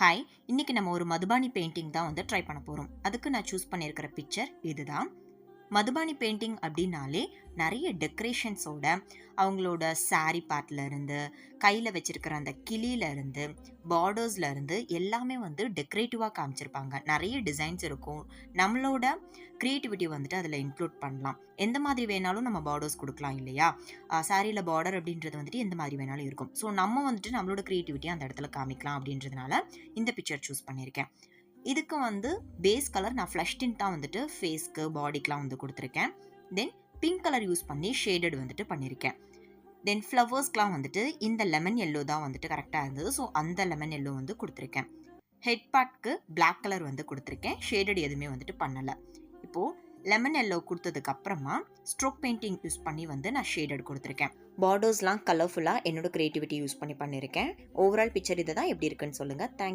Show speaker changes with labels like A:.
A: Hi இன்றைக்கி நம்ம ஒரு மதுபானி பெயிண்டிங் தான் வந்து ட்ரை பண்ண போகிறோம் அதுக்கு நான் சூஸ் பண்ணியிருக்கிற பிக்சர் இதுதான். மதுபானி பெயிண்டிங் அப்படின்னாலே நிறைய டெக்கரேஷன்ஸோட அவங்களோட சாரி பார்ட்ல இருந்து கையில் வச்சிருக்கிற அந்த கிளியிலேருந்து இருந்து எல்லாமே வந்து டெக்கரேட்டிவாக காமிச்சிருப்பாங்க. நிறைய டிசைன்ஸ் இருக்கும். நம்மளோட க்ரியேட்டிவிட்டி வந்துட்டு அதில் இன்க்ளூட் பண்ணலாம். எந்த மாதிரி வேணாலும் நம்ம பார்டர்ஸ் கொடுக்கலாம் இல்லையா? சாரியில் பார்டர் அப்படின்றது வந்துட்டு எந்த மாதிரி வேணாலும் இருக்கும். ஸோ நம்ம வந்துட்டு நம்மளோட க்ரியேட்டிவிட்டி அந்த இடத்துல காமிக்கலாம் அப்படின்றதுனால இந்த பிக்சர் சூஸ் பண்ணியிருக்கேன். இதுக்கு வந்து பேஸ் கலர் நான் ஃப்ளஷ் டின்ட்டாக தான் வந்துட்டு ஃபேஸ்க்கு பாடிக்கெலாம் வந்து கொடுத்துருக்கேன். தென் பிங்க் கலர் யூஸ் பண்ணி ஷேடட் வந்துட்டு பண்ணியிருக்கேன் தென் ஃப்ளவர்ஸ்க்கெலாம் வந்துட்டு இந்த லெமன் எல்லோ தான் வந்துட்டு கரெக்டாக இருந்தது. ஸோ அந்த லெமன் எல்லோ வந்து கொடுத்துருக்கேன். ஹெட் பார்ட்க்கு பிளாக் கலர் வந்து கொடுத்துருக்கேன். ஷேடட் எதுவுமே வந்துட்டு பண்ணலை. இப்போது லெமன் எல்லோ கொடுத்ததுக்கு அப்புறமா ஸ்ட்ரோக் பெயிண்டிங் யூஸ் பண்ணி வந்து நான் ஷேடட் கொடுத்துருக்கேன். பார்டர்ஸ்லாம் கலர்ஃபுல்லாக என்னோட க்ரியேட்டிவிட்டி யூஸ் பண்ணி பண்ணியிருக்கேன் ஓவரால் பிக்சர் இதை தான் எப்படி இருக்குன்னு சொல்லுங்கள் தேங்க்யூ